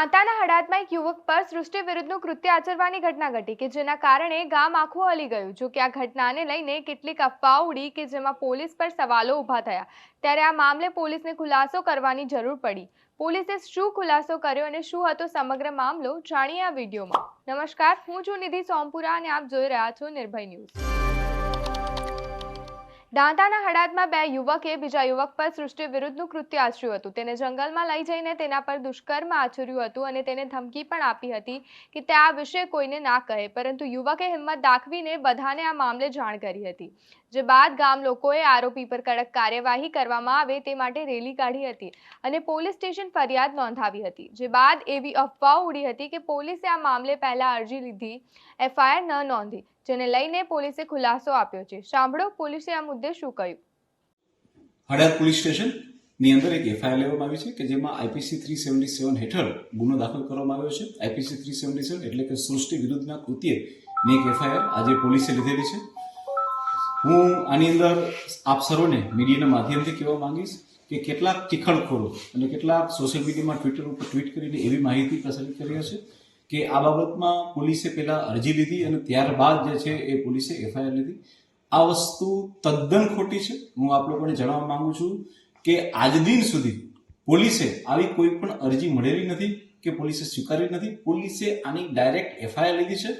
દાંતાના હડાતમાં એક યુવક પર સૃષ્ટિ વિરુદ્ધનું કૃત્ય આચરવાની ઘટના ઘટી કે જેના કારણે ગામ આખું હલી ગયું. જો કે આ ઘટનાને લઈને કેટલીક અફવાઓ ઉડી કે જેમાં પોલીસ પર સવાલો ઊભા થયા. ત્યારે આ મામલે પોલીસને ખુલાસો કરવાની જરૂર પડી. પોલીસે શું ખુલાસો કર્યો અને શું હતો સમગ્ર મામલો જાણીએ આ વિડીયોમાં. નમસ્કાર, હું છું નિધિ સોમપુરા અને આપ જોઈ રહ્યા છો નિર્ભય ન્યૂઝ. દાંતાના હડાદમાં બે યુવકે બીજા યુવક પર સૃષ્ટિ વિરુદ્ધનું કૃત્ય આચર્યું હતું. તેને જંગલમાં લઈ જઈને તેના પર દુષ્કર્મ આચર્યું હતું અને તેને ધમકી પણ આપી હતી કે તે આ વિશે કોઈને ના કહે, પરંતુ યુવકે હિંમત દાખવીને બધાને આ મામલે જાણ કરી હતી. જે બાદ ગામ લોકોએ આરોપી પર કડક કાર્યવાહી કરવામાં આવે તે માટે રેલી કાઢી હતી અને પોલીસ સ્ટેશન ફરિયાદ નોંધાવી હતી. જે બાદ એવી અફવાઓ ઉડી હતી કે પોલીસે આ મામલે પહેલા અરજી લીધી, એફઆઈઆર ન નોંધી. જેને લઈને પોલીસે ખુલાસો આપ્યો છે. સાંભળો પોલીસે આ મુદ્દે શું કહ્યું. હડાદ પોલીસ સ્ટેશનની અંદર એક એફઆઈઆર લેવામાં આવી છે કે જેમાં આઈપીસી થ્રી સેવન્ટી સેવન હેઠળ ગુનો દાખલ કરવામાં આવ્યો છે. આઈપીસી થ્રી સેવન્ટી સેવન એટલે કે સૃષ્ટિ વિરુદ્ધના કૃત્યની એક એફઆઈઆર આજે પોલીસે લીધેલી છે. હું આની અંદર આપ સર્વને મીડિયાના માધ્યમથી કહેવા માંગીશ કે કેટલાક ટીખળખોરો અને કેટલાક સોશિયલ મીડિયામાં ટ્વિટર ઉપર ટ્વીટ કરીને એવી માહિતી પ્રસારિત કરી છે કે આ બાબતમાં પોલીસે પહેલા અરજી લીધી અને ત્યારબાદ જે છે એ પોલીસે એફઆઈઆર લીધી. આ વસ્તુ તદ્દન ખોટી છે. હું આપ લોકોને જણાવવા માંગુ છું કે આજ દિન સુધી પોલીસે આવી કોઈ પણ અરજી મળેલી નથી કે પોલીસે સ્વીકારી નથી. પોલીસે આની ડાયરેક્ટ એફઆઈઆર લીધી છે.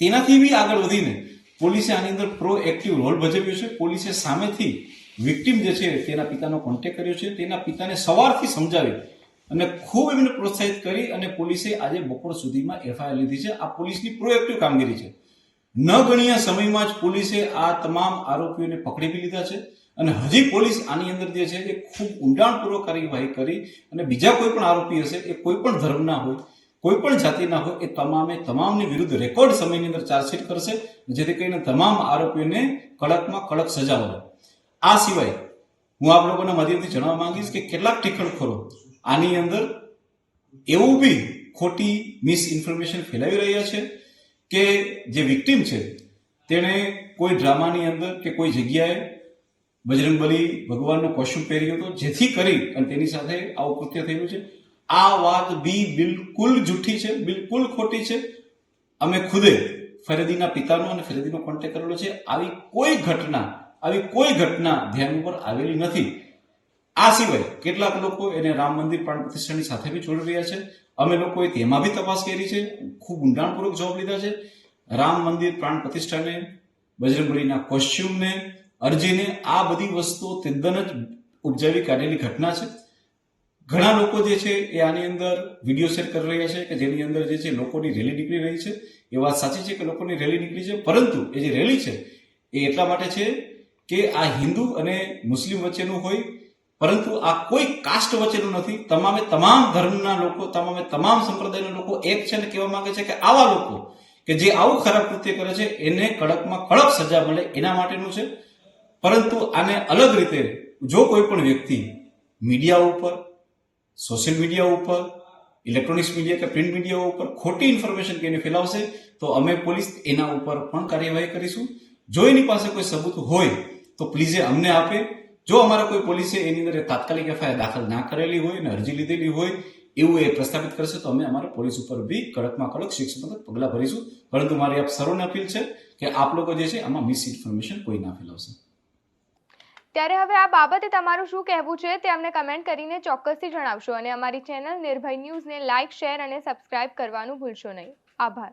તેનાથી બી આગળ વધીને પોલીસે આની અંદર પ્રો એક્ટિવ રોલ ભજવ્યો છે. પોલીસે સામેથી વિક્ટિમ જે છે તેના પિતાનો કોન્ટેક્ટ કર્યો છે. તેના પિતાને સવારથી સમજાવી અને ખૂબ એમને પ્રોત્સાહિત કરી અને પોલીસે આજે બપોર સુધીમાં એફઆઈઆર લીધી છે. આ પોલીસની પ્રોએક્ટિવ કામગીરી છે. ન ગણ્યા સમયમાં જ પોલીસે આ તમામ આરોપીઓને પકડી બી લીધા છે અને હજી પોલીસ આની અંદર જે છે એ ખૂબ ઊંડાણપૂર્વક કાર્યવાહી કરી અને બીજા કોઈ પણ આરોપી હશે એ કોઈ પણ ધર્મના હોય, કોઈ પણ જાતિના હોય એ તમામે તમામની વિરુદ્ધ રેકોર્ડ સમયની અંદર ચાર્જશીટ કરશે જેથી કરીને તમામ આરોપીઓને કડકમાં કડક સજા મળે. આ સિવાય હું આપ લોકોના માધ્યમથી જણાવવા માંગીશ કે કેટલાક ટીખળખોરો આની અંદર એવું બી ખોટી મિસ ઇન્ફોર્મેશન ફેલાવી રહ્યા છે કે જે વિક્ટિમ છે, તેણે કોઈ ડ્રામાની અંદર કે કોઈ જગ્યાએ બજરંગબલી ભગવાનનો કોશ્યુમ પહેર્યો હતો, જેથી કરી અને તેની સાથે આવું કૃત્ય થયેલું છે. આ વાત બી બિલકુલ જૂઠી છે, બિલકુલ ખોટી છે. અમે ખુદે ફરિયાદીના પિતાનો અને ફરિયાદીનો કોન્ટેક્ટ કરેલો છે. આવી કોઈ ઘટના, આવી કોઈ ઘટના ધ્યાન ઉપર આવેલી નથી. આ સિવાય કેટલાક લોકો એને રામ મંદિર પ્રાણ પ્રતિષ્ઠાની સાથે બી જોડી રહ્યા છે. અમે લોકોએ તેમાં બી તપાસ કરી છે. ખૂબ ઊંડાણપૂર્વક જવાબ લીધા છે. રામ મંદિર પ્રાણ પ્રતિષ્ઠાને, બજરંગબલીના કોસ્ચ્યુમને, અરજીને, આ બધી વસ્તુઓ તદ્દન જ ઉપજાવી કાઢેલી ઘટના છે. ઘણા લોકો જે છે એ આની અંદર વીડિયો શેર કરી રહ્યા છે કે જેની અંદર જે છે લોકોની રેલી નીકળી રહી છે. એ વાત સાચી છે કે લોકોની રેલી નીકળી છે? પરંતુ એ જે રેલી છે એ એટલા માટે છે કે આ હિન્દુ અને મુસ્લિમ વચ્ચેનું હોય પરંતુ આ કોઈ કાસ્ટ વચ્ચેનું નથી. તમામે તમામ ધર્મના લોકો, તમામે તમામ સંપ્રદાયના લોકો એક છે ને કહેવા માંગે છે કે આવા લોકો કે જે આવું ખરાબ કૃત્ય કરે છે, એને કડકમાં કડક સજા મળે એના માટેનું છે. પરંતુ આને અલગ રીતે જો કોઈ પણ વ્યક્તિ મીડિયા ઉપર, સોશિયલ મીડિયા ઉપર, ઇલેક્ટ્રોનિક્સ મીડિયા કે પ્રિન્ટ મીડિયા ઉપર ખોટી ઇન્ફોર્મેશન કે એને ફેલાવશે, તો અમે પોલીસ એના ઉપર પણ કાર્યવાહી કરીશું. જો એની પાસે કોઈ સબૂત હોય, તો પ્લીઝે અમને આપે. જો અમારા કોઈ પોલીસે એની અંદર તાત્કાલિક એફઆઈઆર દાખલ ના કરેલી હોય અને અરજી લીધેલી હોય, એવું એ પ્રસ્થાપિત કરશે, તો અમે અમારા પોલીસ ઉપર બી કડકમાં કડક શિક્ષાત્મક પગલાં ભરીશું. પરંતુ મારી આપ સર્વને અપીલ છે કે આપ લોકો જે છે આમાં મિસ ઇન્ફોર્મેશન કોઈ ના ફેલાવશે. ત્યારે હવે આ બાબતે તમારું શું કહેવું છે તે અમને કમેન્ટ કરીને ચોક્કસથી જણાવશો અને અમારી ચેનલ નિર્ભય ન્યૂઝને લાઇક શેર અને સબસ્ક્રાઇબ કરવાનું ભૂલશો નહીં. આભાર.